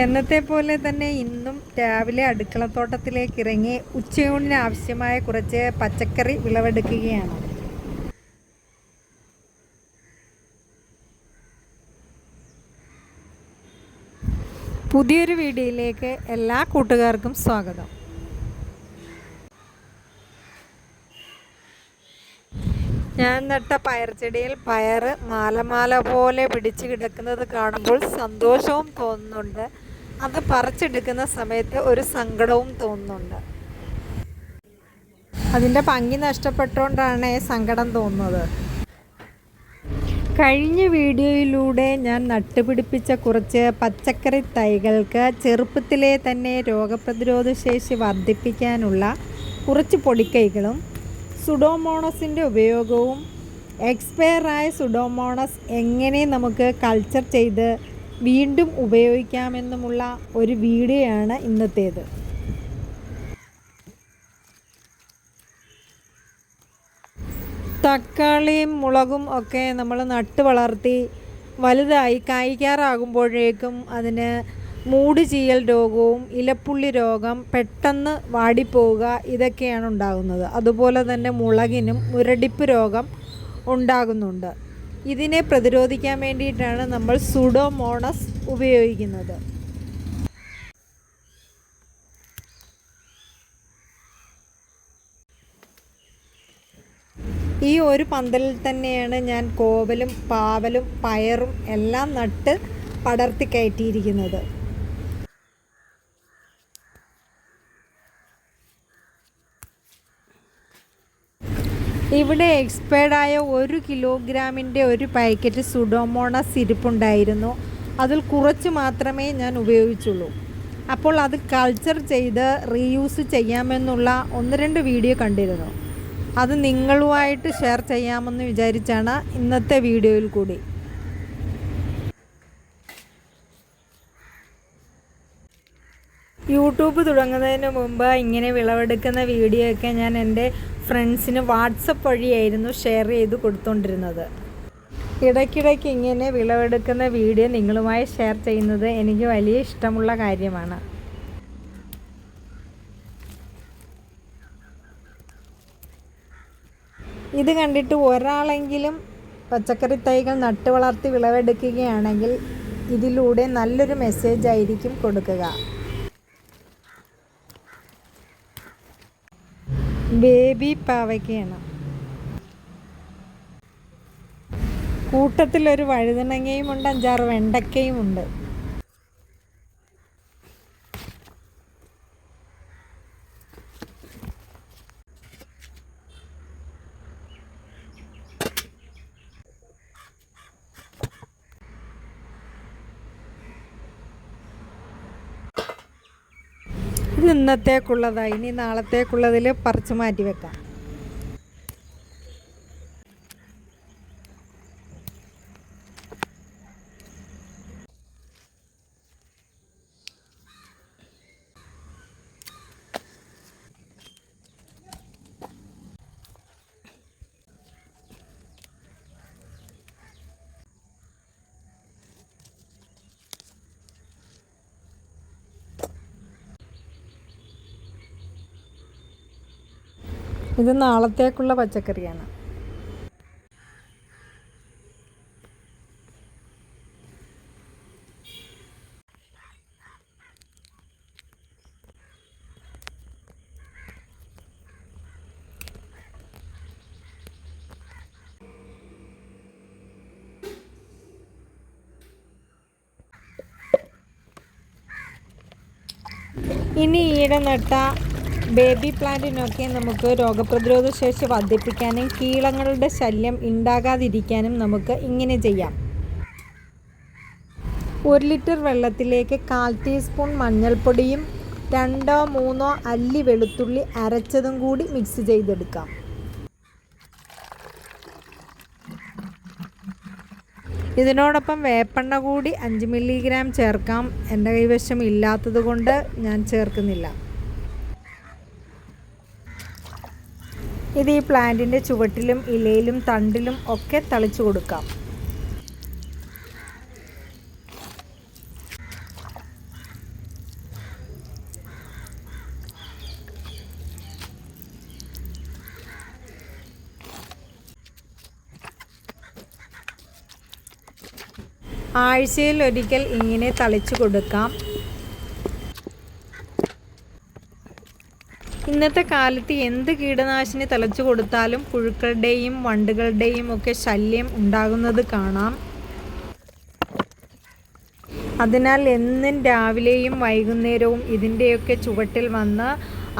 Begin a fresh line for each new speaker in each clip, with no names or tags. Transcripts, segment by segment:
എന്നത്തെ പോലെ തന്നെ ഇന്നും രാവിലെ അടുക്കളത്തോട്ടത്തിലേക്ക് ഇറങ്ങി ഉച്ചയൂണിന് ആവശ്യമായ കുറച്ച് പച്ചക്കറി വിളവെടുക്കുകയാണ്. പുതിയൊരു വീഡിയോയിലേക്ക് എല്ലാ കൂട്ടുകാർക്കും സ്വാഗതം. ഞാൻ നട്ട പയർ ചെടിയിൽ പയർ മാലമാല പോലെ പിടിച്ചു കിടക്കുന്നത് കാണുമ്പോൾ സന്തോഷവും തോന്നുന്നുണ്ട്. അത് പറിച്ചെടുക്കുന്ന സമയത്ത് ഒരു സങ്കടവും തോന്നുന്നുണ്ട്. അതിന്റെ ഭംഗി നഷ്ടപ്പെട്ടുകൊണ്ടാണ് സങ്കടം തോന്നുന്നത്. കഴിഞ്ഞ വീഡിയോയിലൂടെ ഞാൻ നട്ടുപിടിപ്പിച്ച കുറച്ച് പച്ചക്കറി തൈകൾക്ക് ചെറുപ്പത്തിലെ തന്നെ രോഗപ്രതിരോധ ശേഷി വർദ്ധിപ്പിക്കാനുള്ള കുറച്ച് പൊടിക്കൈകളും സുഡോമോണസിന്റെ ഉപയോഗവും എക്സ്പയറായ സുഡോമോണസ് എങ്ങനെ നമുക്ക് കൾച്ചർ ചെയ്ത് വീണ്ടും ഉപയോഗിക്കാമെന്നുമുള്ള ഒരു വീഡിയോയാണ് ഇന്നത്തേത്. തക്കാളിയും മുളകും ഒക്കെ നമ്മൾ നട്ട് വളർത്തി വലുതായി കായ്ക്കാറാകുമ്പോഴേക്കും അതിന് മൂട് ചീയൽ രോഗവും ഇലപ്പുള്ളി രോഗം പെട്ടെന്ന് വാടിപ്പോവുക ഇതൊക്കെയാണ് ഉണ്ടാകുന്നത്. അതുപോലെ തന്നെ മുളകിനും മുരടിപ്പ് രോഗം ഉണ്ടാകുന്നുണ്ട്. ഇതിനെ പ്രതിരോധിക്കാൻ വേണ്ടിയിട്ടാണ് നമ്മൾ സുഡോമോണസ് ഉപയോഗിക്കുന്നത്. ഈ ഒരു പന്തലിൽ തന്നെയാണ് ഞാൻ കോവലും പാവലും പയറും എല്ലാം നട്ട് പടർത്തി കയറ്റിയിരിക്കുന്നത്. ഇവിടെ എക്സ്പയർഡായ ഒരു കിലോഗ്രാമിന്റെ ഒരു പാക്കറ്റ് സുഡോമോണസ് ഇരിപ്പുണ്ടായിരുന്നു. അതിൽ കുറച്ച് മാത്രമേ ഞാൻ ഉപയോഗിച്ചുള്ളൂ. അപ്പോൾ അത് കൾച്ചർ ചെയ്ത് റീയൂസ് ചെയ്യാമെന്നുള്ള ഒന്ന് രണ്ട് വീഡിയോ കണ്ടിരുന്നു. അത് നിങ്ങളുമായിട്ട് ഷെയർ ചെയ്യാമെന്ന് വിചാരിച്ചാണ് ഇന്നത്തെ വീഡിയോയിൽ കൂടി. യൂട്യൂബ് തുടങ്ങുന്നതിന് മുമ്പ് ഇങ്ങനെ വിളവെടുക്കുന്ന വീഡിയോ ഒക്കെ ഞാൻ എന്റെ ഫ്രണ്ട്സിന് വാട്സപ്പ് വഴിയായിരുന്നു ഷെയർ ചെയ്ത് കൊടുത്തുകൊണ്ടിരുന്നത് ഇടയ്ക്കിടയ്ക്ക് ഇങ്ങനെ വിളവെടുക്കുന്ന വീഡിയോ നിങ്ങളുമായി ഷെയർ ചെയ്യുന്നത് എനിക്ക് വലിയ ഇഷ്ടമുള്ള കാര്യമാണ്. ഇത് കണ്ടിട്ട് ഒരാളെങ്കിലും പച്ചക്കറി തൈകൾ നട്ടു വളർത്തി വിളവെടുക്കുകയാണെങ്കിൽ ഇതിലൂടെ നല്ലൊരു മെസ്സേജ് ആയിരിക്കും കൊടുക്കുക. ബേബി പാവയ്ക്കയാണ്. കൂട്ടത്തിലൊരു വഴുതനങ്ങയും ഉണ്ട് അഞ്ചാറ് വെണ്ടയ്ക്കയും ഉണ്ട് ഇത് ഇന്നത്തേക്കുള്ളതാണ് ഇനി നാളത്തേക്കുള്ളതിൽ പറിച്ച് മാറ്റി വെക്കാം. ഇത് നാളത്തേക്കുള്ള പച്ചക്കറിയാണ്. ഇനി ഈടെ നട്ട ബേബി പ്ലാന്റിനൊക്കെ നമുക്ക് രോഗപ്രതിരോധ ശേഷി വർദ്ധിപ്പിക്കാനും കീളങ്ങളുടെ ശല്യം ഉണ്ടാകാതിരിക്കാനും നമുക്ക് ഇങ്ങനെ ചെയ്യാം. ഒരു ലിറ്റർ വെള്ളത്തിലേക്ക് കാൽ ടീസ്പൂൺ മഞ്ഞൾപ്പൊടിയും രണ്ടോ മൂന്നോ അല്ലി വെളുത്തുള്ളി അരച്ചതും കൂടി മിക്സ് ചെയ്തെടുക്കാം. ഇതിനോടൊപ്പം വേപ്പെണ്ണ കൂടി അഞ്ച് മില്ലിഗ്രാം ചേർക്കാം. എന്റെ കൈവശം ഇല്ലാത്തത് കൊണ്ട് ഞാൻ ചേർക്കുന്നില്ല. ഇത് ഈ പ്ലാന്റിന്റെ ചുവട്ടിലും ഇലയിലും തണ്ടിലും ഒക്കെ തളിച്ചു കൊടുക്കാം. ആഴ്ചയിൽ ഒരിക്കൽ ഇങ്ങനെ തളിച്ചു കൊടുക്കാം. ഇന്നത്തെ കാലത്ത് എന്ത് കീടനാശിനി തളിച്ചു കൊടുത്താലും പുഴുക്കളുടെയും വണ്ടുകളുടെയും ഒക്കെ ശല്യം ഉണ്ടാകുന്നത് കാണാം. അതിനാൽ എന്നും രാവിലെയും വൈകുന്നേരവും ഇതിന്റെയൊക്കെ ചുവട്ടിൽ വന്ന്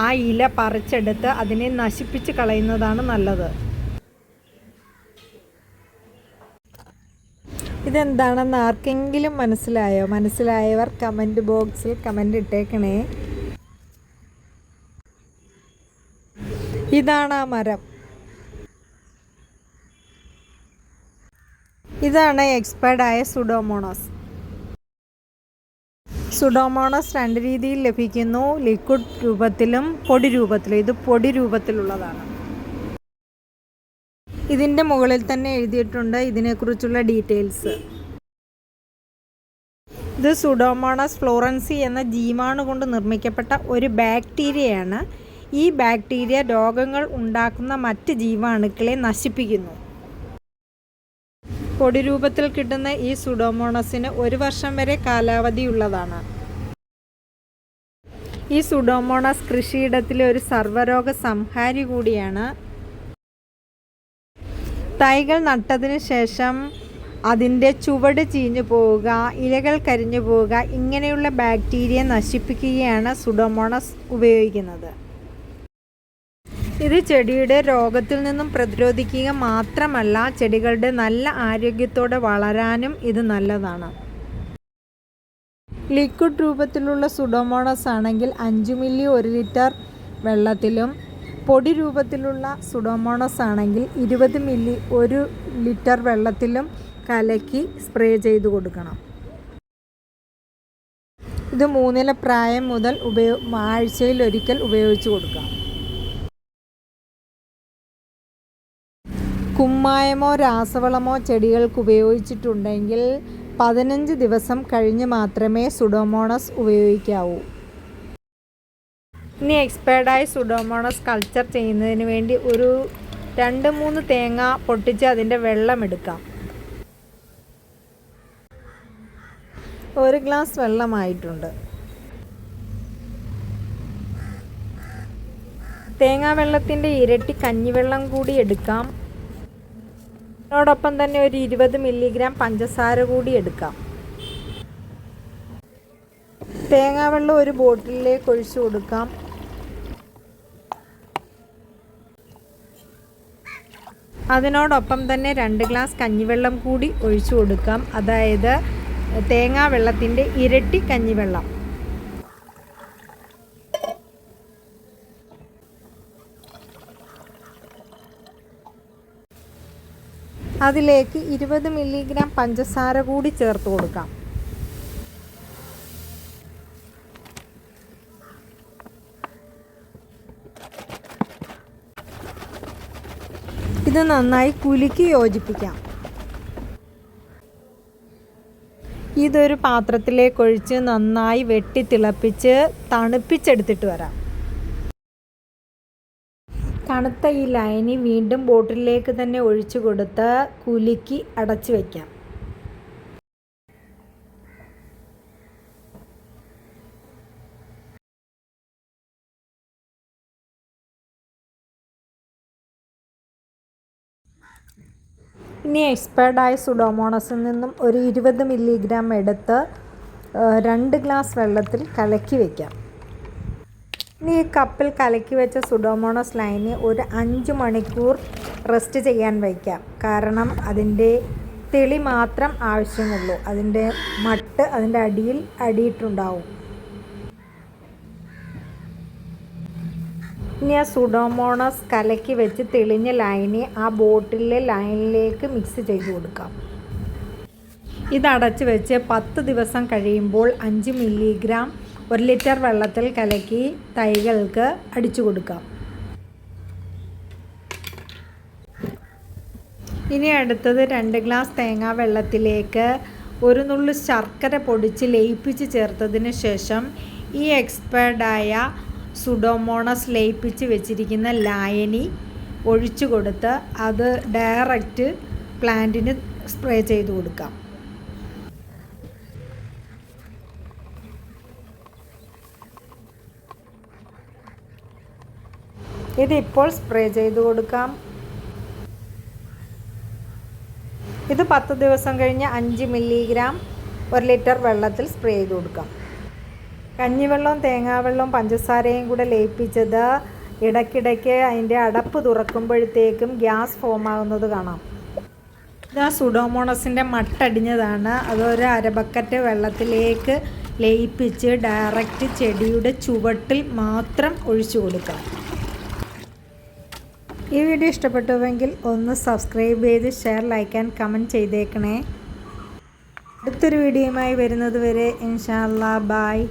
ആ ഇല പറിച്ചെടുത്ത് അതിനെ നശിപ്പിച്ച് കളയുന്നതാണ് നല്ലത്. ഇതെന്താണെന്ന് ആർക്കെങ്കിലും മനസ്സിലായോ? മനസ്സിലായവർ കമന്റ് ബോക്സിൽ കമന്റ് ഇട്ടേക്കണേ. ഇതാണ് ആ മരം. ഇതാണ് എക്സ്പയർഡ് ആയ സുഡോമോണസ് സുഡോമോണസ് രണ്ട് രീതിയിൽ ലഭിക്കുന്നു. ലിക്വിഡ് രൂപത്തിലും പൊടി രൂപത്തിലും. ഇത് പൊടി രൂപത്തിലുള്ളതാണ്. ഇതിന്റെ മുകളിൽ തന്നെ എഴുതിയിട്ടുണ്ട് ഇതിനെക്കുറിച്ചുള്ള ഡീറ്റെയിൽസ് ഇത് സുഡോമോണസ് ഫ്ലോറൻസി എന്ന ജീവാണു കൊണ്ട് നിർമ്മിക്കപ്പെട്ട ഒരു ബാക്ടീരിയയാണ് ഈ ബാക്ടീരിയ രോഗങ്ങൾ ഉണ്ടാക്കുന്ന മറ്റ് ജീവാണുക്കളെ നശിപ്പിക്കുന്നു. പൊടി രൂപത്തിൽ കിട്ടുന്ന ഈ സുഡോമോണസിന് ഒരു വർഷം വരെ കാലാവധിയുള്ളതാണ്. ഈ സുഡോമോണസ് കൃഷിയിടത്തിലെ ഒരു സർവരോഗ സംഹാരി കൂടിയാണ്. തൈകൾ നട്ടതിന് ശേഷം അതിന്റെ ചുവട് ചീഞ്ഞു പോവുക ഇലകൾ കരിഞ്ഞു പോവുക ഇങ്ങനെയുള്ള ബാക്ടീരിയ നശിപ്പിക്കുകയാണ് സുഡോമോണസ് ഉപയോഗിക്കുന്നത്. ഇത് ചെടിയുടെ രോഗത്തിൽ നിന്നും പ്രതിരോധിക്കുക മാത്രമല്ല ചെടികളുടെ നല്ല ആരോഗ്യത്തോടെ വളരാനും ഇത് നല്ലതാണ്. ലിക്വിഡ് രൂപത്തിലുള്ള സുഡോമോണസ് ആണെങ്കിൽ അഞ്ച് മില്ലി ഒരു ലിറ്റർ വെള്ളത്തിലും പൊടി രൂപത്തിലുള്ള സുഡോമോണസ് ആണെങ്കിൽ ഇരുപത് മില്ലി ഒരു ലിറ്റർ വെള്ളത്തിലും കലക്കി സ്പ്രേ ചെയ്ത് കൊടുക്കണം. ഇത് മൂന്നില പ്രായം മുതൽ ഉപയോ ആഴ്ചയിൽ ഒരിക്കൽ ഉപയോഗിച്ച് കൊടുക്കാം. കുമ്മായമോ രാസവളമോ ചെടികൾക്ക് ഉപയോഗിച്ചിട്ടുണ്ടെങ്കിൽ പതിനഞ്ച് ദിവസം കഴിഞ്ഞ് മാത്രമേ സുഡോമോണസ് ഉപയോഗിക്കാവൂ. ഇനി എക്സ്പേർഡായി സുഡോമോണസ് കൾച്ചർ ചെയ്യുന്നതിന് വേണ്ടി ഒരു രണ്ട് മൂന്ന് തേങ്ങ പൊട്ടിച്ച് അതിന്റെ വെള്ളം എടുക്കാം. ഒരു ഗ്ലാസ് വെള്ളമായിട്ടുണ്ട്. തേങ്ങാ വെള്ളത്തിന്റെ ഇരട്ടി കഞ്ഞിവെള്ളം കൂടി എടുക്കാം. അതോടൊപ്പം തന്നെ ഒരു ഇരുപത് മില്ലിഗ്രാം പഞ്ചസാര കൂടി എടുക്കാം. തേങ്ങാവെള്ളം ഒരു ബോട്ടിലേക്ക് ഒഴിച്ചു കൊടുക്കാം. അതിനോടൊപ്പം തന്നെ രണ്ട് ഗ്ലാസ് കഞ്ഞിവെള്ളം കൂടി ഒഴിച്ചു കൊടുക്കാം. അതായത് തേങ്ങാ വെള്ളത്തിന്റെ ഇരട്ടി കഞ്ഞിവെള്ളം. അതിലേക്ക് ഇരുപത് മില്ലിഗ്രാം പഞ്ചസാര കൂടി ചേർത്ത് കൊടുക്കാം. ഇത് നന്നായി കുലുക്കി യോജിപ്പിക്കാം. ഇതൊരു പാത്രത്തിലേക്കൊഴിച്ച് നന്നായി വെട്ടി തിളപ്പിച്ച് തണുപ്പിച്ചെടുത്തിട്ട് വരാം. തണുത്ത ഈ ലൈനി വീണ്ടും ബോട്ടിലേക്ക് തന്നെ ഒഴിച്ചു കൊടുത്ത് കുലുക്കി അടച്ചു വയ്ക്കാം ഇനി എക്സ്പയർഡായ സുഡോമോണസിൽ നിന്നും ഒരു ഇരുപത് മില്ലിഗ്രാം എടുത്ത് രണ്ട് ഗ്ലാസ് വെള്ളത്തിൽ കലക്കി വയ്ക്കാം ഇനി ഈ കപ്പിൽ കലക്കി വെച്ച സുഡോമോണോസ് ലൈന് ഒരു അഞ്ച് മണിക്കൂർ റെസ്റ്റ് ചെയ്യാൻ വയ്ക്കാം. കാരണം അതിന്റെ തെളി മാത്രം ആവശ്യമുള്ളൂ. അതിന്റെ മട്ട് അതിന്റെ അടിയിൽ അടിയിട്ടുണ്ടാവും. ഇനി ആ സുഡോമോണസ് കലക്കി വെച്ച് തെളിഞ്ഞ ലൈനെ ആ ബോട്ടിലെ ലൈനിലേക്ക് മിക്സ് ചെയ്ത് കൊടുക്കാം. ഇതടച്ച് വെച്ച് പത്ത് ദിവസം കഴിയുമ്പോൾ അഞ്ച് മില്ലിഗ്രാം ഒരു ലിറ്റർ വെള്ളത്തിൽ കലക്കി തൈകൾക്ക് അടിച്ചു കൊടുക്കാം. ഇനി അടുത്തത് രണ്ട് ഗ്ലാസ് തേങ്ങാ വെള്ളത്തിലേക്ക് ഒരു നുള്ളു ശർക്കര പൊടിച്ച് ലയിപ്പിച്ച് ചേർത്തതിന് ശേഷം ഈ എക്സ്പേർഡായ സുഡോമോണസ് ലയിപ്പിച്ച് വെച്ചിരിക്കുന്ന ലായനി ഒഴിച്ചു കൊടുത്ത് അത് ഡയറക്റ്റ് പ്ലാന്റിന് സ്പ്രേ ചെയ്ത് കൊടുക്കാം. ഇതിപ്പോൾ സ്പ്രേ ചെയ്ത് കൊടുക്കാം. ഇത് പത്ത് ദിവസം കഴിഞ്ഞ് അഞ്ച് മില്ലിഗ്രാം ഒരു ലിറ്റർ വെള്ളത്തിൽ സ്പ്രേ ചെയ്ത് കൊടുക്കാം. കഞ്ഞിവെള്ളവും തേങ്ങാവെള്ളവും പഞ്ചസാരയും കൂടെ ലയിപ്പിച്ചത് ഇടയ്ക്കിടയ്ക്ക് അതിന്റെ അടപ്പ് തുറക്കുമ്പോഴത്തേക്കും ഗ്യാസ് ഫോം ആകുന്നത് കാണാം. ഇതാ സുഡോമോണസിന്റെ മട്ടടിഞ്ഞതാണ്. അതൊരു അരബക്കറ്റ് വെള്ളത്തിലേക്ക് ലയിപ്പിച്ച് ഡയറക്റ്റ് ചെടിയുടെ ചുവട്ടിൽ മാത്രം ഒഴിച്ചു കൊടുക്കാം. ഈ വീഡിയോ ഇഷ്ടപ്പെട്ടുവെങ്കിൽ ഒന്ന് സബ്സ്ക്രൈബ് ചെയ്ത് ഷെയർ ലൈക്ക് ആൻഡ് കമന്റ് ചെയ്തേക്കണേ. അടുത്തൊരു വീഡിയോയുമായി വരുന്നത് വരെ ഇൻഷാല്ലാ ബായ്